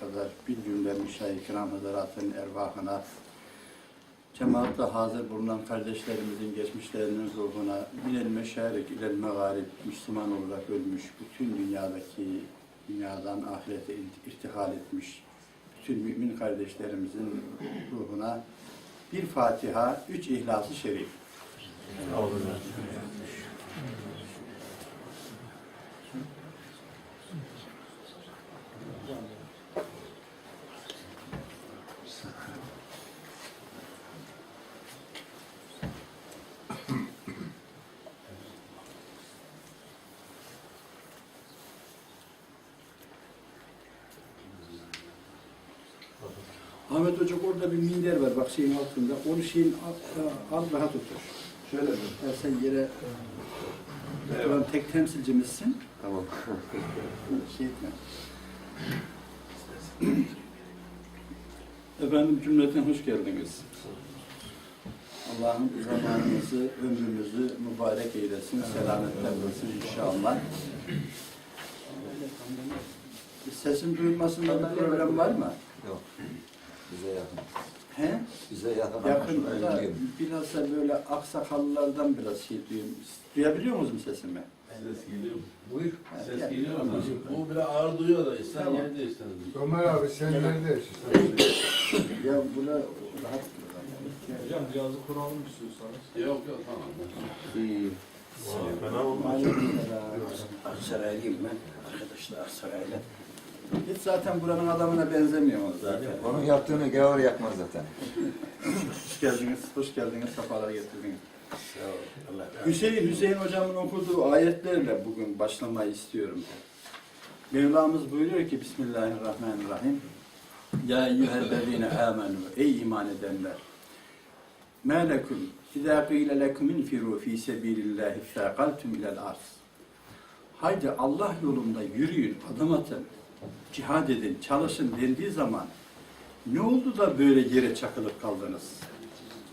kadar bir cümle müşayih kiram hazaratın ervahına, cemaatte hazır bulunan kardeşlerimizin geçmişlerinin ruhuna, minel meşarik ilel megarib, Müslüman olarak ölmüş, bütün dünyadaki, dünyadan ahirete irtihal etmiş, bütün mümin kardeşlerimizin ruhuna bir Fatiha, üç İhlas-ı Şerif. Ahmet Hoca orada bir minder var bak şeyin altında. Onu şeyin al, al rahat otur. Şöyle mi? Ya sen yere oturan tek temsilcimizsin. Tamam. Şey etme. Efendim cümleten hoş geldiniz. Allah'ım zamanımızı, ömrümüzü mübarek eylesin, selametle kılsın inşallah. Sesim duyulmasında bir problem var mı? Yok. Bize yakın. He? Bize yakın. ama Yakın şuraya da gireyim. biraz da böyle aksakallılardan biraz şey duyuyorum. Duyabiliyor musunuz sesimi? Ses geliyor mu? Buyur. Ses gel. geliyor mu? Bu biraz ağır duyuyor da sen Tamam. yerde. Ömer abi sen nerede yaşıyorsun? Ya buna rahat Hocam cihazı kuralım istiyorsanız. Yok yok tamam. Fena olmaz. Aksaraylıyım ben. Arkadaşlar Aksaraylı. Hiç zaten buranın adamına benzemiyor o zaten. Onun yaptığını gavur yapmaz zaten. Hoş geldiniz, hoş geldiniz, sefalar getirdiniz. Hüseyin, Hüseyin hocamın okuduğu ayetlerle bugün başlamayı istiyorum. Mevlamız buyuruyor ki Bismillahirrahmanirrahim. Ya eyyühellezine amenu ey iman edenler. Ma lekum izâ qîle lekum infirû fî sebîlillâhi fâkaltum ilel arz. Haydi Allah yolunda yürüyün, adım atın, cihad edin, çalışın dendiği zaman ne oldu da böyle yere çakılıp kaldınız?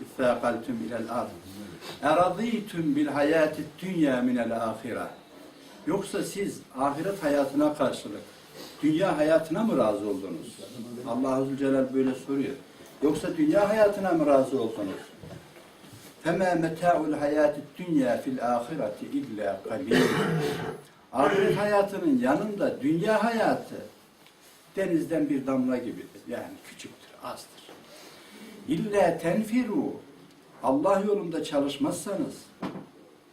İffâkaltum ilel arz. Eradîtüm bil hayâti dünya minel âhire. Yoksa siz ahiret hayatına karşılık dünya hayatına mı razı oldunuz? Allah Azze ve Celle böyle soruyor. Yoksa dünya hayatına mı razı oldunuz? فَمَا مَتَاعُ الْحَيَاتِ الدُّنْيَا فِي الْآخِرَةِ اِلَّا قَلِيلٌ Ahiret hayatının yanında dünya hayatı denizden bir damla gibidir. Yani küçüktür, azdır. İlla tenfiru Allah yolunda çalışmazsanız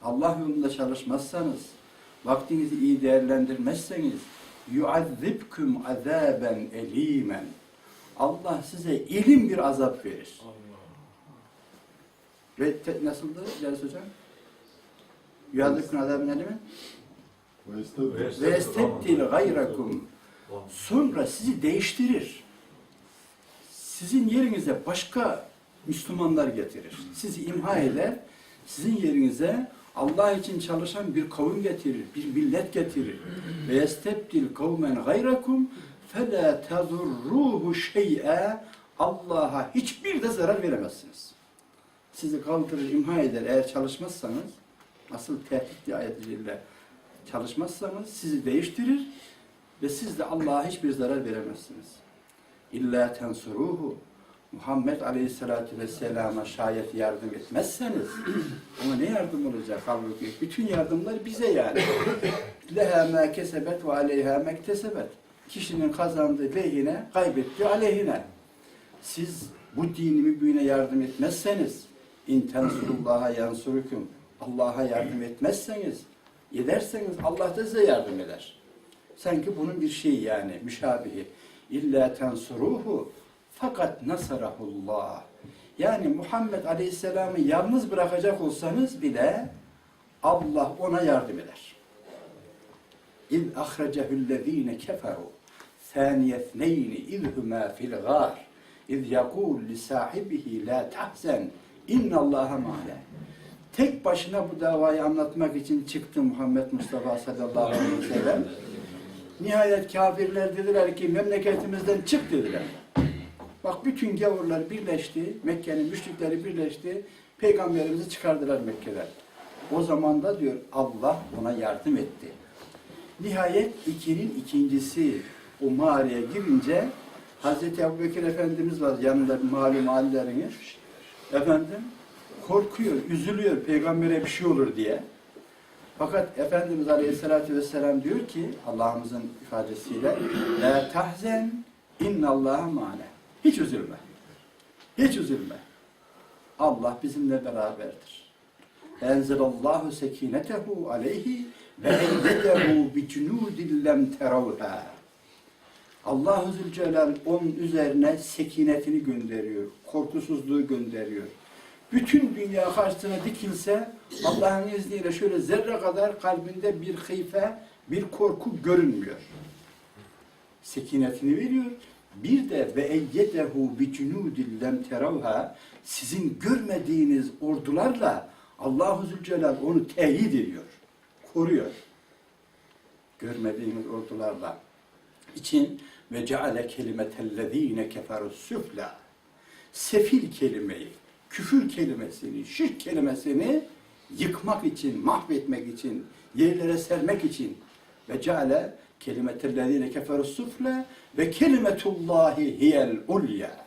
Allah yolunda çalışmazsanız vaktinizi iyi değerlendirmezseniz yuazzibkum azaben elimen Allah size elim bir azap verir. Ve te, nasıldı Ceris Hocam? Yuazzibkum azaben elimen ve estebdil gayrakum sonra sizi değiştirir. Sizin yerinize başka Müslümanlar getirir. Sizi imha eder, sizin yerinize Allah için çalışan bir kavim getirir, bir millet getirir. Ve yestebdil kavmen gayrakum fela tezurruhu şey'e Allah'a hiçbir de zarar veremezsiniz. Sizi kaldırır, imha eder eğer çalışmazsanız, asıl tehdit ayetiyle çalışmazsanız sizi değiştirir ve siz de Allah'a hiçbir zarar veremezsiniz. İlla tensuruhu Muhammed Aleyhisselatü Vesselam'a şayet yardım etmezseniz ama ne yardım olacak halbuki? Bütün yardımlar bize yani. Leha ma kesebet ve aleyha mektesebet. Kişinin kazandığı lehine, kaybettiği aleyhine. Siz bu dini mübine yardım etmezseniz in tensurullaha yansurukum Allah'a yardım etmezseniz ederseniz Allah da size yardım eder. Sanki bunun bir şeyi yani müşabihi. İlla tensuruhu fakat nasarahullah. Yani Muhammed Aleyhisselam'ı yalnız bırakacak olsanız bile Allah ona yardım eder. İz ahrecehullezine keferu thaniyetneyni izhuma fil gâr iz yakul li sahibihi la tahzen innallaha ma'ana. Tek başına bu davayı anlatmak için çıktı Muhammed Mustafa sallallahu aleyhi ve sellem. Nihayet kafirler dediler ki memleketimizden çık dediler. Bak bütün gavurlar birleşti, Mekke'nin müşrikleri birleşti, peygamberimizi çıkardılar Mekke'den. O zaman da diyor Allah ona yardım etti. Nihayet ikinin ikincisi o mağaraya girince Hazreti Ebubekir Efendimiz var yanında malum hallerini. Efendim korkuyor, üzülüyor peygambere bir şey olur diye. Fakat Efendimiz Aleyhisselatü Vesselam diyor ki Allah'ımızın ifadesiyle La tahzen innallaha mane. Hiç üzülme. Hiç üzülme. Allah bizimle beraberdir. Enzelallahu sekinetehu aleyhi ve enzedehu bi cunudin lem. Allahu Zülcelal onun üzerine sekinetini gönderiyor, korkusuzluğu gönderiyor. Bütün dünya karşısına dikilse Allah'ın izniyle şöyle zerre kadar kalbinde bir hıyfe, bir korku görünmüyor. Sekinetini veriyor. Bir de ve eyyedehu bi cunudin lem teravha sizin görmediğiniz ordularla Allahu Zülcelal onu teyit ediyor, koruyor. Görmediğiniz ordularla için ve ceale kelimetellezine keferus süfla sefil kelimeyi, küfür kelimesini, şirk kelimesini yıkmak için, mahvetmek için, yerlere sermek için ve ceale kelimetellezine keferus süfla ve kelimetullahi hiyel ulya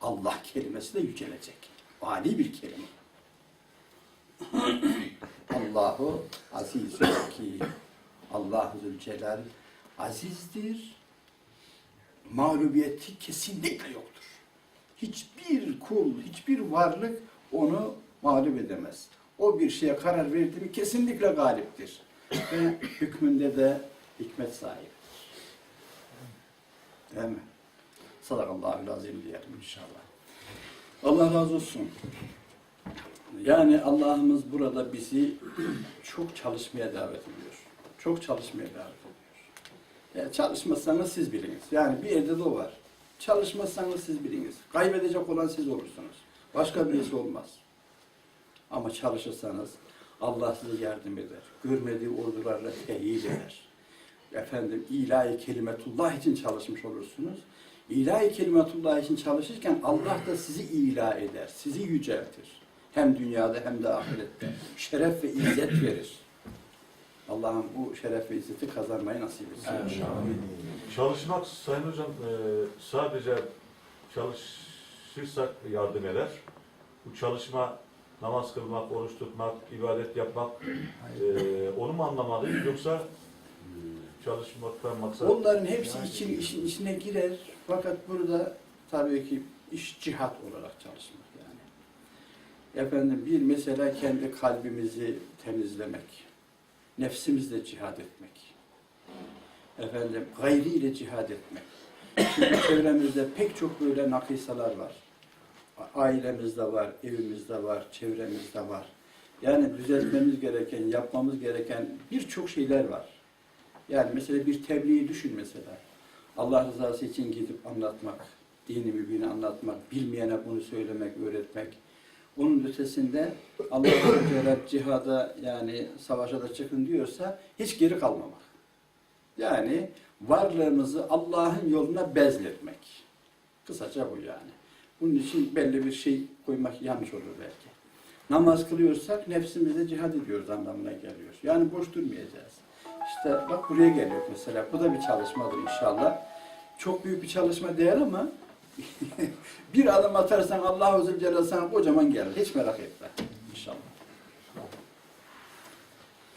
Allah kelimesi de yücelecek. Ali bir kelime. Allahu aziz ki Allahu Zülcelal azizdir. Mağlubiyeti kesinlikle yoktur. Hiçbir kul, hiçbir varlık onu mağlup edemez. O bir şeye karar verdi mi kesinlikle galiptir. Ve hükmünde de hikmet sahibidir. Değil mi? Sadakallahu azim diyelim inşallah. Allah razı olsun. Yani Allah'ımız burada bizi çok çalışmaya davet ediyor. Çok çalışmaya davet ediyor. Ya çalışmazsanız siz biliniz. Yani bir yerde de o var. Çalışmazsanız siz biliniz. Kaybedecek olan siz olursunuz. Başka birisi olmaz. Ama çalışırsanız Allah size yardım eder. Görmediği ordularla teyit eder. Efendim ilahi kelimetullah için çalışmış olursunuz. İlahi kelimetullah için çalışırken Allah da sizi ila eder, sizi yüceltir. Hem dünyada hem de ahirette. Şeref ve izzet verir. Allah'ım bu şeref ve izzeti kazanmayı nasip etsin. Çalışmak Sayın Hocam e, sadece çalışırsak yardım eder. Bu çalışma namaz kılmak, oruç tutmak, ibadet yapmak e, onu mu anlamalıyız yoksa çalışmaktan maksat Onların hepsi için, işin içine girer. Fakat burada tabii ki iş cihat olarak çalışmak yani. Efendim bir mesela kendi kalbimizi temizlemek. Nefsimizle cihad etmek. Efendim gayriyle cihad etmek. Çünkü çevremizde pek çok böyle nakisalar var. Ailemizde var, evimizde var, çevremizde var. Yani düzeltmemiz gereken, yapmamız gereken birçok şeyler var. Yani mesela bir tebliği düşün mesela. Allah rızası için gidip anlatmak, dini mübini anlatmak, bilmeyene bunu söylemek, öğretmek. Onun ötesinde Allah Teala cihada yani savaşa da çıkın diyorsa hiç geri kalmamak. Yani varlığımızı Allah'ın yoluna bezletmek. Kısaca bu yani. Bunun için belli bir şey koymak yanlış olur belki. Namaz kılıyorsak nefsimizle cihad ediyoruz anlamına geliyor. Yani boş durmayacağız. İşte bak buraya geliyor mesela. Bu da bir çalışmadır inşallah. Çok büyük bir çalışma değil ama bir adım atarsan Allah Azze ve Celle sana kocaman gelir. Hiç merak etme. İnşallah.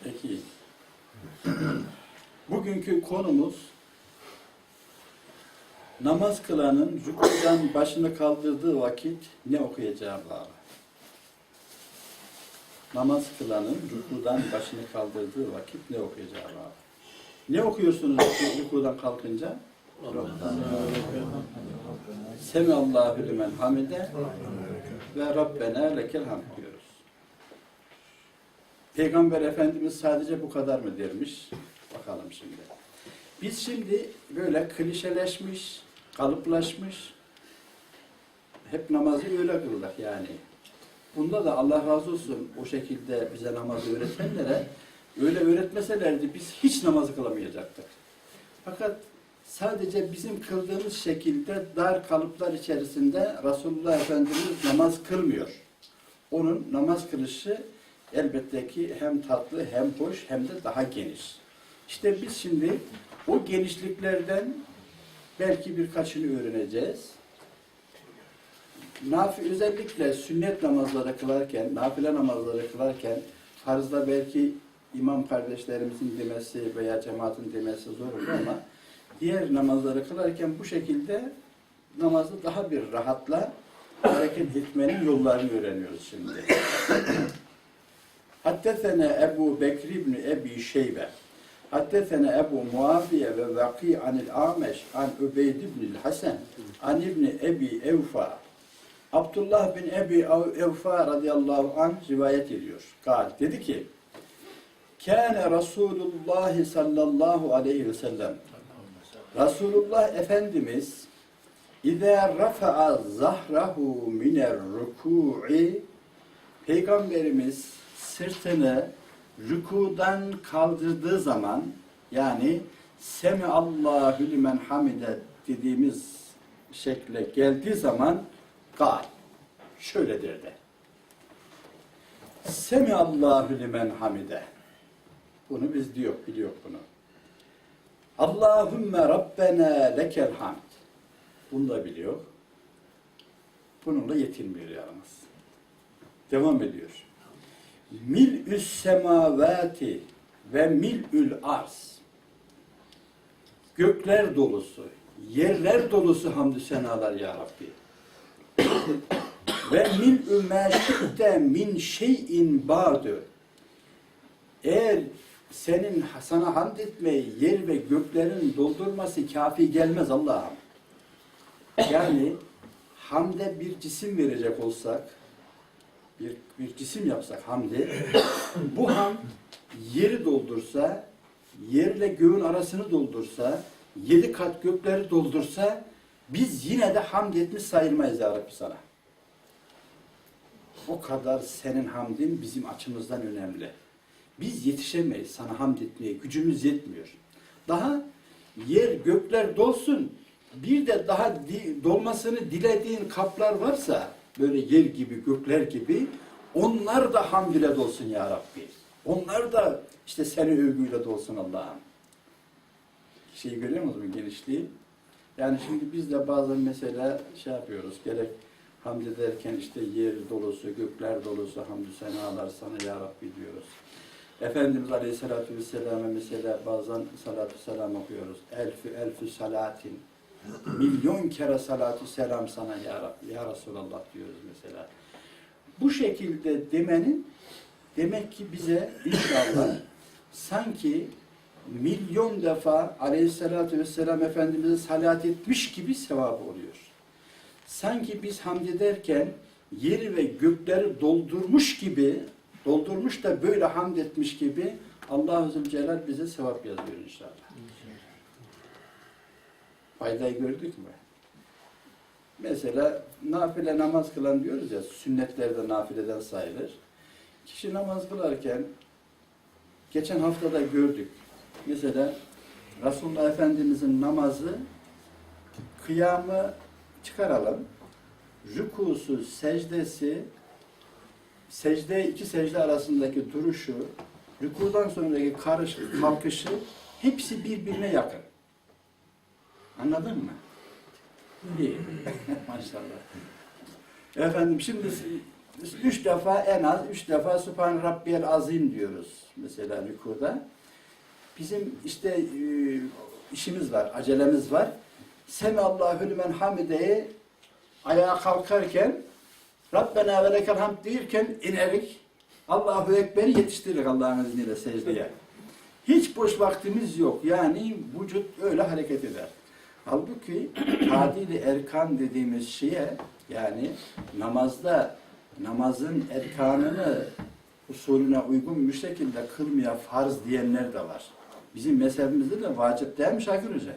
Peki. Bugünkü konumuz namaz kılanın rükudan başını kaldırdığı vakit ne okuyacağı bağlı. Namaz kılanın rükudan başını kaldırdığı vakit ne okuyacağı bağlı. Ne okuyorsunuz rükudan kalkınca? Semallahu limen hamide ve Rabbena lekel hamd diyoruz. Peygamber Efendimiz sadece bu kadar mı dermiş? Bakalım şimdi. Biz şimdi böyle klişeleşmiş, kalıplaşmış, hep namazı öyle kıldık yani. Bunda da Allah razı olsun o şekilde bize namazı öğretmenlere öyle öğretmeselerdi biz hiç namazı kılamayacaktık. Fakat sadece bizim kıldığımız şekilde dar kalıplar içerisinde Resulullah Efendimiz namaz kılmıyor. Onun namaz kılışı elbette ki hem tatlı hem hoş hem de daha geniş. İşte biz şimdi O genişliklerden belki birkaçını öğreneceğiz. Nafi, özellikle sünnet namazları kılarken, nafile namazları kılarken farzda belki imam kardeşlerimizin demesi veya cemaatin demesi zor olur ama diğer namazları kılarken bu şekilde namazı daha bir rahatla hareket etmenin yollarını öğreniyoruz şimdi. Haddesene Ebu Bekir İbni Ebi Şeybe Haddesene Ebu Muaviye ve Vaki anil Ameş an Übeyd İbni Hasan an İbni Ebi Evfa Abdullah bin Ebi Evfa radıyallahu anh rivayet ediyor. Gal dedi ki Kâne Resulullah sallallahu aleyhi ve sellem Resulullah Efendimiz İzâ rafa'a zahrahu miner rükû'i Peygamberimiz sırtını rükudan kaldırdığı zaman yani Semi Allahu limen hamide dediğimiz şekle geldiği zaman gal şöyle derdi. Semi Allahu limen hamide. Bunu biz diyor, biliyor bunu. Allahümme Rabbena lekel hamd. Bunu da biliyor. Bununla yetinmiyor yalnız. Devam ediyor. Mil'üs semavati ve mil'ül arz. Gökler dolusu, yerler dolusu hamdü senalar ya Rabbi. ve mil'ü meşitte min şeyin ba'dü. Eğer senin sana hamd etmeyi yer ve göklerin doldurması kafi gelmez Allah'ım. Yani hamde bir cisim verecek olsak, bir, bir cisim yapsak hamdi, bu ham yeri doldursa, yerle göğün arasını doldursa, yedi kat gökleri doldursa, biz yine de hamd etmiş sayılmayız ya Rabbi sana. O kadar senin hamdin bizim açımızdan önemli. Biz yetişemeyiz sana hamd etmeye, gücümüz yetmiyor. Daha yer gökler dolsun, bir de daha dolmasını dilediğin kaplar varsa, böyle yer gibi, gökler gibi, onlar da hamd ile dolsun ya Rabbi. Onlar da işte seni övgüyle dolsun Allah'ım. Şeyi görüyor musunuz genişliği? Yani şimdi biz de bazen mesela şey yapıyoruz, gerek hamd ederken işte yer dolusu, gökler dolusu hamdü senalar sana ya Rabbi diyoruz. Efendimiz Aleyhisselatü Vesselam'a mesela bazen salatü selam okuyoruz. Elfü elfü salatin. Milyon kere salatü selam sana ya, ya Resulallah diyoruz mesela. Bu şekilde demenin demek ki bize inşallah sanki milyon defa Aleyhisselatü Vesselam Efendimiz'e salat etmiş gibi sevabı oluyor. Sanki biz hamd ederken yeri ve gökleri doldurmuş gibi, doldurmuş da böyle hamd etmiş gibi Allah-u Zülcelal bize sevap yazıyor inşallah. Faydayı gördük mü? Mesela nafile namaz kılan diyoruz ya, sünnetlerde nafileden sayılır. Kişi namaz kılarken, geçen haftada gördük. Mesela Resulullah Efendimizin namazı, kıyamı çıkaralım. Rükusu, secdesi, secde iki secde arasındaki duruşu, rükudan sonraki karış, kalkışı hepsi birbirine yakın. Anladın mı? İyi. Maşallah. Efendim şimdi üç defa en az üç defa Sübhan Rabbiyel Azim diyoruz mesela rükuda. Bizim işte e, işimiz var, acelemiz var. Semi Allahu limen hamideyi ayağa kalkarken Rabbena ve lekel hamd deyirken inerik Allahu Ekber'i yetiştirir Allah'ın izniyle secdeye. Hiç boş vaktimiz yok. Yani vücut öyle hareket eder. Halbuki tadili erkan dediğimiz şeye yani namazda namazın erkanını usulüne uygun bir şekilde kılmaya farz diyenler de var. Bizim mezhebimizde de vacip değil mi Şakir Hoca?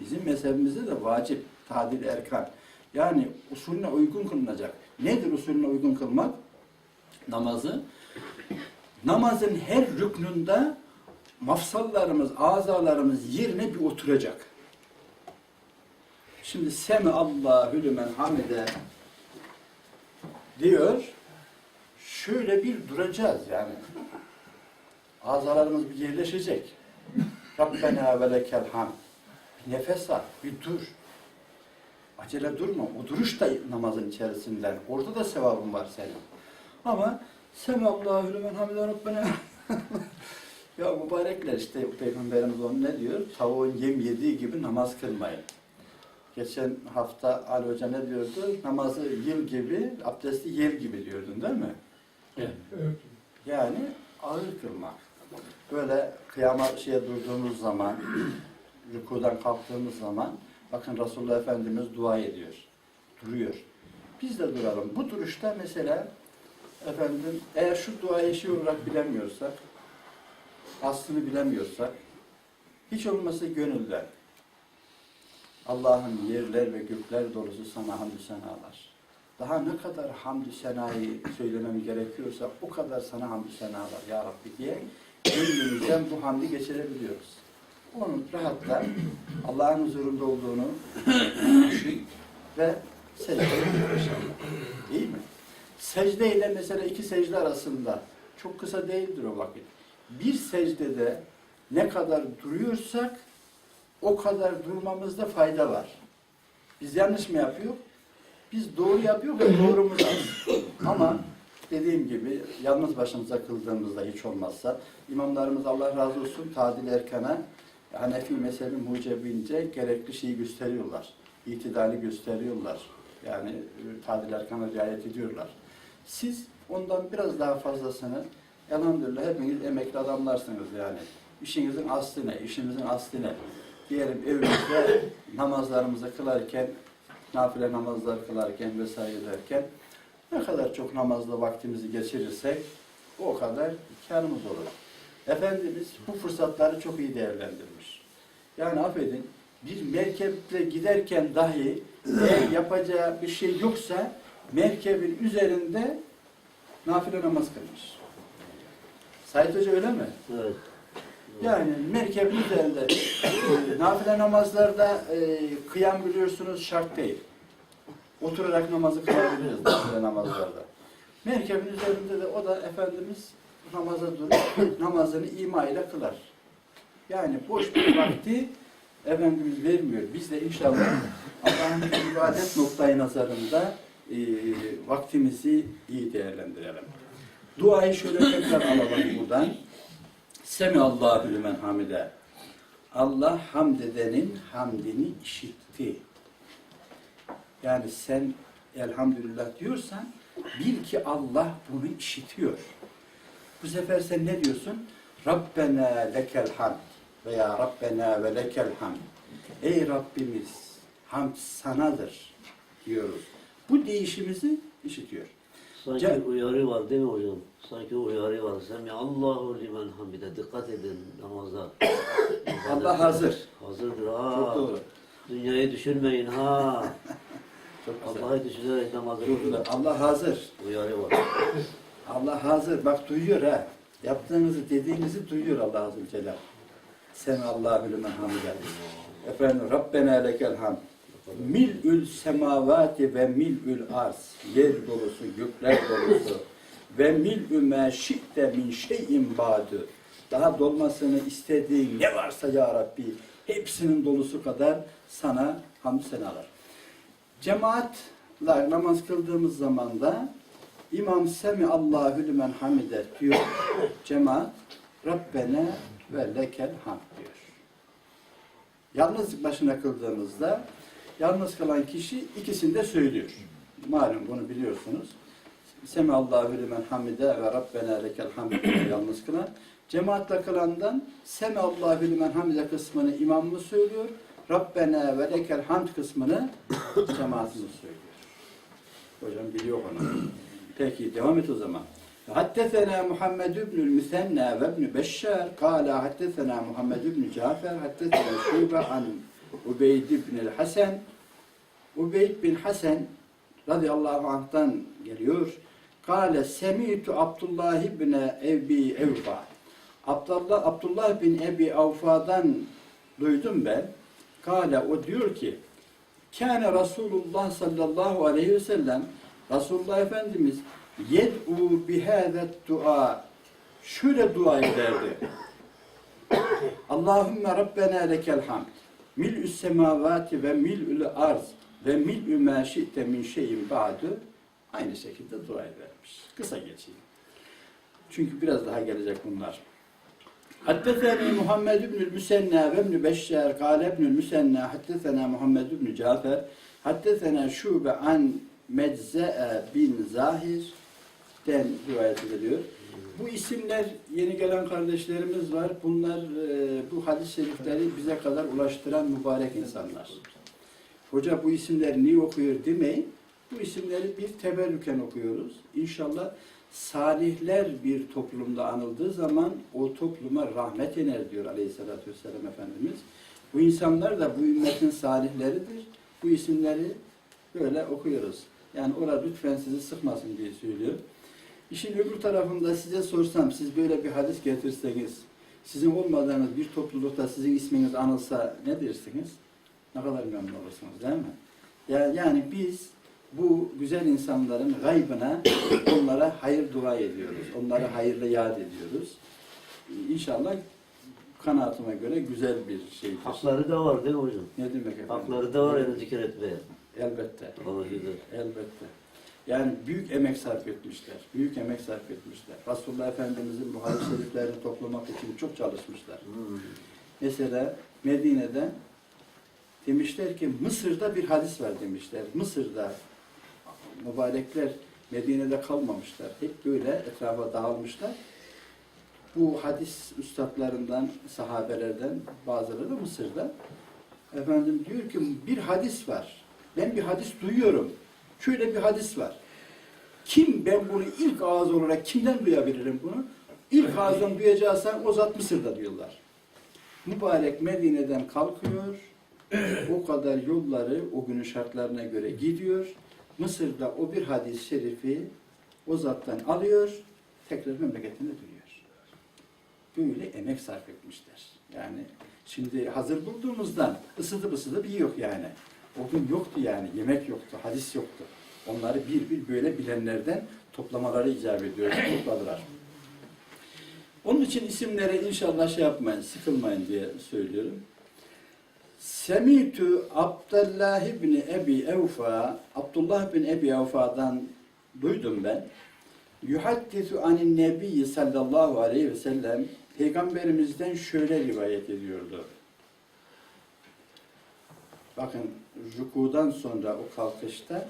Bizim mezhebimizde de vacip, tadil erkan. Yani usulüne uygun kılınacak. Nedir usulüne uygun kılmak? Namazı. Namazın her rüknünde mafsallarımız, azalarımız yerine bir oturacak. Şimdi semi Allahu lümen hamide diyor. Şöyle bir duracağız yani. Azalarımız bir yerleşecek. Rabbena ve lekel hamd. Bir nefes al, bir dur. Acele durma. O duruş da namazın içerisinden. Orada da sevabın var senin. Ama Semallahu lümen hamiden Rabbena. ya mübarekler işte Peygamberimiz onu ne diyor? Tavuğun yem yediği gibi namaz kılmayın. Geçen hafta Ali Hoca ne diyordu? Namazı yıl gibi, abdesti yer gibi diyordun değil mi? Evet. Yani ağır kılmak. Böyle kıyama şeye durduğumuz zaman, rükudan kalktığımız zaman, bakın Resulullah Efendimiz dua ediyor. Duruyor. Biz de duralım. Bu duruşta mesela efendim eğer şu duayı şey olarak bilemiyorsak, aslını bilemiyorsak, hiç olmasa gönülden Allah'ın yerler ve gökler dolusu sana hamdü senalar. Daha ne kadar hamdü senayı söylemem gerekiyorsa o kadar sana hamdü senalar ya Rabbi diye gönlümüzden bu hamdi geçirebiliyoruz. Onun rahatla Allah'ın huzurunda olduğunu ve secde inşallah. Değil mi? Secde ile mesela iki secde arasında çok kısa değildir o vakit. Bir secdede ne kadar duruyorsak o kadar durmamızda fayda var. Biz yanlış mı yapıyor? Biz doğru yapıyor ve doğrumuz az. Ama dediğim gibi yalnız başımıza kıldığımızda hiç olmazsa imamlarımız Allah razı olsun Tadil Erkan'a Hanefi mezhebi mucebince gerekli şeyi gösteriyorlar. İtidali gösteriyorlar. Yani e, Tadil Erkan'a riayet ediyorlar. Siz ondan biraz daha fazlasını elhamdülillah hepiniz emekli adamlarsınız yani. İşinizin aslı ne? İşimizin aslı ne? Diyelim evimizde namazlarımızı kılarken, nafile namazlar kılarken vesaire derken ne kadar çok namazla vaktimizi geçirirsek o kadar karımız olur. Efendimiz bu fırsatları çok iyi değerlendirmiş. Yani affedin bir merkeple giderken dahi eğer yapacağı bir şey yoksa merkebin üzerinde nafile namaz kılmış. Said Hoca öyle mi? Evet. Yani merkebin üzerinde e, nafile namazlarda e, kıyam biliyorsunuz şart değil. Oturarak namazı kılabiliriz nafile namazlarda. Merkebin üzerinde de o da Efendimiz durup namazını ima ile kılar. Yani boş bir vakti Efendimiz vermiyor. Biz de inşallah Allah'ın ibadet noktayı nazarında e, vaktimizi iyi değerlendirelim. Duayı şöyle tekrar alalım buradan. Semi Allahu lümen hamide. Allah hamd edenin hamdini işitti. Yani sen elhamdülillah diyorsan bil ki Allah bunu işitiyor. Bu sefer sen ne diyorsun? Rabbena lekel hamd veya Rabbena ve lekel hamd. Ey Rabbimiz hamd sanadır diyoruz. Bu değişimizi işitiyor. Sanki Gel. uyarı var değil mi hocam? Sanki uyarı var. Semi Allahu limen hamide. Dikkat edin namaza. Allah hazır. Hazırdır ha. Çok doğru. Dünyayı düşünmeyin ha. Allah'ı düşünerek namazı. Allah hazır. Uyarı var. Allah hazır. Bak duyuyor ha. Yaptığınızı, dediğinizi duyuyor Allah Azze Celle. Sen Allahü lümen hamide. Efendim Rabbena lekel hamd. Mil'ül semavati ve mil'ül arz. Yer dolusu, gökler dolusu. Ve mil'ü me şi'te min şeyin ba'du. Daha dolmasını istediğin ne varsa ya Rabbi hepsinin dolusu kadar sana hamd senalar. Cemaatler namaz kıldığımız zaman da İmam Semi Allahu lümen hamide diyor. Cemaat Rabbena ve lekel hamd diyor. Yalnız başına kıldığımızda yalnız kalan kişi ikisini de söylüyor. Malum bunu biliyorsunuz. Semi Allahu lümen hamide ve Rabbena lekel hamd yalnız kılan. Cemaatle kılandan Semi Allahu lümen hamide kısmını imamımız söylüyor. Rabbena ve lekel hamd kısmını cemaatimiz söylüyor. Hocam biliyor onu. Peki devam et o zaman. حدثنا محمد بن المثنى وابن بشار قال حدثنا محمد بن جعفر حدثنا شوبة عن عبيد بن الحسن Ubeyd bin Hasan radıyallahu anh'tan geliyor. Kale semi'tu Abdullah ibn Ebi Evfa. Abdullah, Abdullah bin Ebi Avfa'dan duydum ben. Kale o diyor ki Kâne Resulullah sallallahu aleyhi ve sellem Resulullah Efendimiz yed'u bihâdet dua şöyle dua ederdi. Allahümme Rabbena lekel hamd. Mil'ü semavati ve mil'ül arz ve mil'ü ma şi'te min şeyin ba'du. Aynı şekilde dua vermiş. Kısa geçeyim. Çünkü biraz daha gelecek bunlar. Haddeseni Muhammed ibn Müsenna ve ibn Beşşer kâle ibn Müsenna haddesena Muhammed ibn Cafer haddesena şube an Mecze'e bin Zahir den rivayet ediliyor. Bu isimler yeni gelen kardeşlerimiz var. Bunlar e, bu hadis-i şerifleri bize kadar ulaştıran mübarek insanlar. Hoca bu isimleri niye okuyor demeyin. Bu isimleri bir teberrüken okuyoruz. İnşallah salihler bir toplumda anıldığı zaman o topluma rahmet iner diyor Aleyhisselatü Vesselam Efendimiz. Bu insanlar da bu ümmetin salihleridir. Bu isimleri böyle okuyoruz. Yani orada lütfen sizi sıkmasın diye söylüyorum. İşin öbür tarafında size sorsam, siz böyle bir hadis getirseniz, sizin olmadığınız bir toplulukta sizin isminiz anılsa ne dersiniz? Ne kadar memnun olursunuz değil mi? Ya, yani biz bu güzel insanların gaybına onlara hayır dua ediyoruz. Onları hayırla yad ediyoruz. İnşallah kanaatime göre güzel bir şeydir. Hakları da var değil mi hocam? Ne demek efendim? Hakları da var yani zikretmeye. Elbette. Allah. Elbette. Yani büyük emek sarf etmişler. Büyük emek sarf etmişler. Resulullah Efendimizin bu şeriflerini toplamak için çok çalışmışlar. Hmm. Mesela Medine'de demişler ki Mısır'da bir hadis var demişler. Mısır'da mübarekler Medine'de kalmamışlar. Hep böyle etrafa dağılmışlar. Bu hadis üstadlarından, sahabelerden bazıları da Mısır'da. Efendim diyor ki bir hadis var. Ben bir hadis duyuyorum. Şöyle bir hadis var. Kim ben bunu ilk ağız olarak kimden duyabilirim bunu? İlk ağızdan duyacaksan o zat Mısır'da diyorlar. Mübarek Medine'den kalkıyor. o kadar yolları o günün şartlarına göre gidiyor. Mısır'da o bir hadis-i şerifi o zattan alıyor. Tekrar memleketine dönüyor. Böyle emek sarf etmişler. Yani şimdi hazır bulduğumuzdan ısıtıp ısıtıp yiyor yani. O gün yoktu yani. Yemek yoktu, hadis yoktu. Onları bir bir böyle bilenlerden toplamaları icap ediyor. Topladılar. Onun için isimlere inşallah şey yapmayın, sıkılmayın diye söylüyorum. Semitu Abdullah ibn Ebi Evfa, Abdullah bin Ebi Evfa'dan duydum ben. Yuhaddisu anin nebiyyi sallallahu aleyhi ve sellem Peygamberimizden şöyle rivayet ediyordu. Bakın rükudan sonra o kalkışta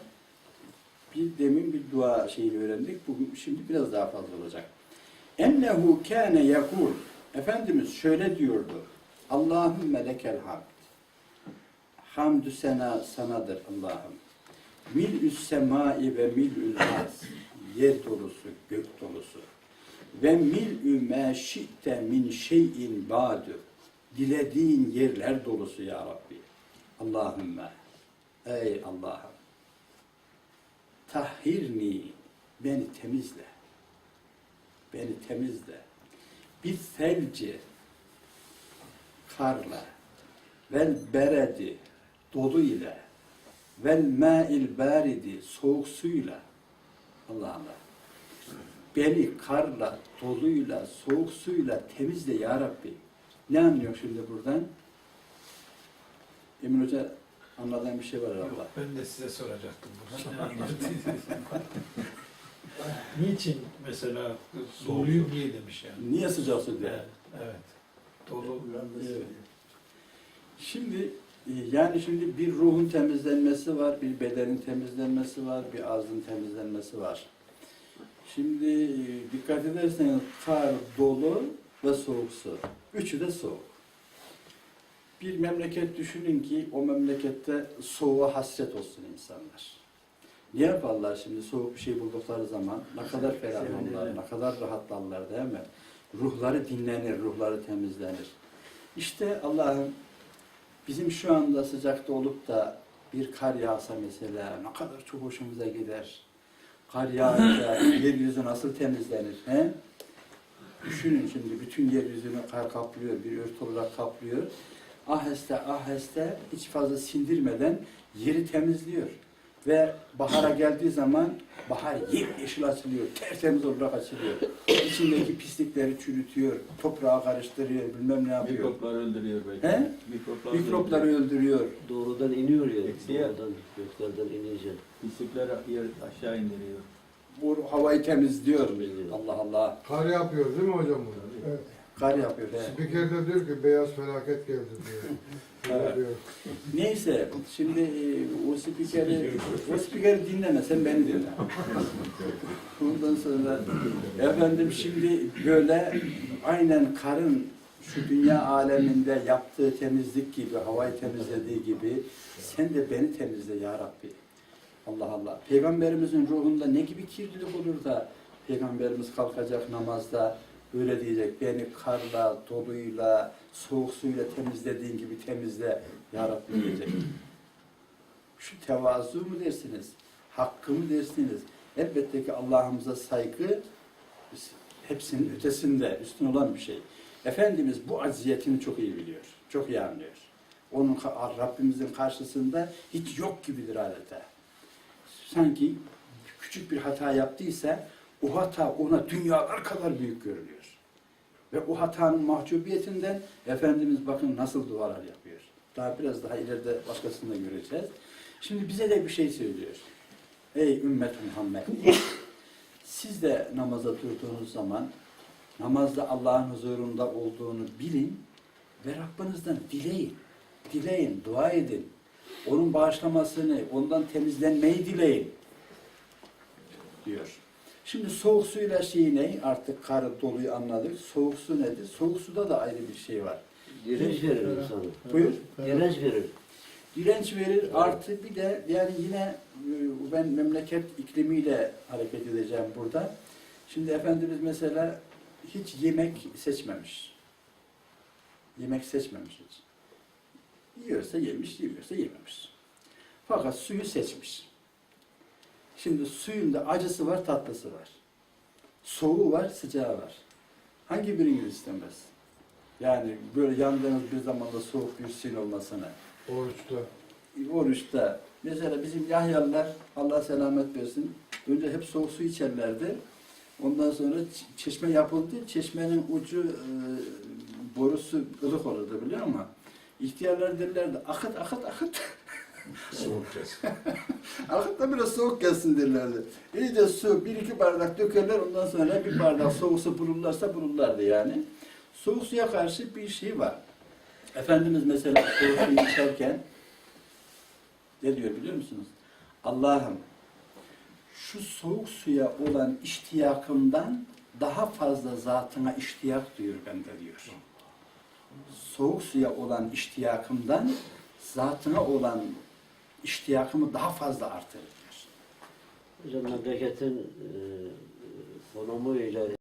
bir demin bir dua şeyi öğrendik. Bugün şimdi biraz daha fazla olacak. Ennehu kâne yakul. Efendimiz şöyle diyordu. Allahümme lekel hamd. Hamdü sena sanadır Allah'ım. Mil'üs semai ve mil'ül arz. Yer dolusu, gök dolusu. Ve mil'ü me şi'te min şeyin ba'du. Dilediğin yerler dolusu ya Rabbi. Allahümme. Ey Allah'ım. Tahhirni. Beni temizle. Beni temizle. Bir selci karla vel beredi dolu ile vel ma'il baridi soğuk suyla Allah Allah beni karla doluyla soğuk suyla temizle ya Rabbi ne anlıyor şimdi buradan Emin Hoca anladığın bir şey var herhalde. Ben de size soracaktım. Niçin mesela doluyum niye demiş yani? Niye sıcak su diye? Evet. evet. Dolu. Evet. Şimdi e, yani şimdi bir ruhun temizlenmesi var, bir bedenin temizlenmesi var, bir ağzın temizlenmesi var. Şimdi e, dikkat ederseniz kar, dolu ve soğuk su. Üçü de soğuk. Bir memleket düşünün ki o memlekette soğuğa hasret olsun insanlar. Ne yaparlar şimdi soğuk bir şey buldukları zaman? Ne kadar ferahlarlar, ne kadar rahatlarlar değil mi? Ruhları dinlenir, ruhları temizlenir. İşte Allah'ım bizim şu anda sıcakta olup da bir kar yağsa mesela ne kadar çok hoşumuza gider. Kar yağınca yeryüzü nasıl temizlenir? He? Düşünün şimdi bütün yeryüzünü kar kaplıyor, bir örtü olarak kaplıyor. Aheste aheste hiç fazla sindirmeden yeri temizliyor. Ve bahara geldiği zaman bahar yemyeşil açılıyor, tertemiz olarak açılıyor. İçindeki pislikleri çürütüyor, toprağa karıştırıyor, bilmem ne yapıyor. Mikropları öldürüyor belki. He? Mikroplar Mikropları öldürüyor. Doğrudan iniyor ya. Eksi ya. Doğrudan göklerden inince. Pislikleri yer aşağı indiriyor. Bu havayı temizliyor. Temizliyor. Allah Allah. Kar yapıyor değil mi hocam bunu? Evet. Kar yapıyor. He. Spiker de diyor ki beyaz felaket geldi diyor. Öyle diyor. Neyse, şimdi e, o spikeri, o spikeri dinleme, sen beni dinle. Ondan sonra, efendim şimdi böyle aynen karın şu dünya aleminde yaptığı temizlik gibi, havayı temizlediği gibi sen de beni temizle ya Rabbi. Allah Allah. Peygamberimizin ruhunda ne gibi kirlilik olur da Peygamberimiz kalkacak namazda böyle diyecek beni karla, doluyla, soğuk suyla temizlediğin gibi temizle ya Rabbi diyecek. Şu tevazu mu dersiniz? Hakkı mı dersiniz? Elbette ki Allah'ımıza saygı hepsinin ötesinde, üstün olan bir şey. Efendimiz bu aziyetini çok iyi biliyor. Çok iyi anlıyor. Onun Rabbimizin karşısında hiç yok gibidir adeta. Sanki küçük bir hata yaptıysa o hata ona dünyalar kadar büyük görünüyor. Ve o hatanın mahcubiyetinden Efendimiz bakın nasıl dualar yapıyor. Daha biraz daha ileride başkasını da göreceğiz. Şimdi bize de bir şey söylüyor. Ey ümmet Muhammed! Siz de namaza durduğunuz zaman namazda Allah'ın huzurunda olduğunu bilin ve Rabbinizden dileyin. Dileyin, dua edin. Onun bağışlamasını, ondan temizlenmeyi dileyin. Diyor. Şimdi soğuk suyla şey ne? Artık karı doluyu anladık. Soğuk su nedir? Soğuk suda da ayrı bir şey var. Direnç verir insana. Buyur. Direnç verir. Direnç verir artı bir de yani yine e, ben memleket iklimiyle hareket edeceğim burada. Şimdi Efendimiz mesela hiç yemek seçmemiş. Yemek seçmemiş hiç. Yiyorsa yemiş, yemiyorsa yememiş. Fakat suyu seçmiş. Şimdi suyun da acısı var, tatlısı var. Soğuğu var, sıcağı var. Hangi biriniz istemez? Yani böyle yandığınız bir zamanda soğuk bir suyun olmasını Oruçta. oruçta mesela bizim Yahyalılar Allah selamet versin önce hep soğuk su içerlerdi. Ondan sonra çeşme yapıldı. Çeşmenin ucu e, borusu ılık olurdu biliyor musun? İhtiyarlar derlerdi akıt akıt akıt. Soğuk kes. akıt da biraz soğuk gelsin derlerdi. İyice su bir iki bardak dökerler ondan sonra bir bardak soğuk su bulurlarsa bulurlardı yani. Soğuk suya karşı bir şey var. Efendimiz mesela soğuk suyu içerken ne diyor biliyor musunuz? Allah'ım şu soğuk suya olan iştiyakımdan daha fazla zatına iştiyak duyur bende diyor. Soğuk suya olan iştiyakımdan zatına olan iştiyakımı daha fazla artırır. Hocam memleketin e, konumuyla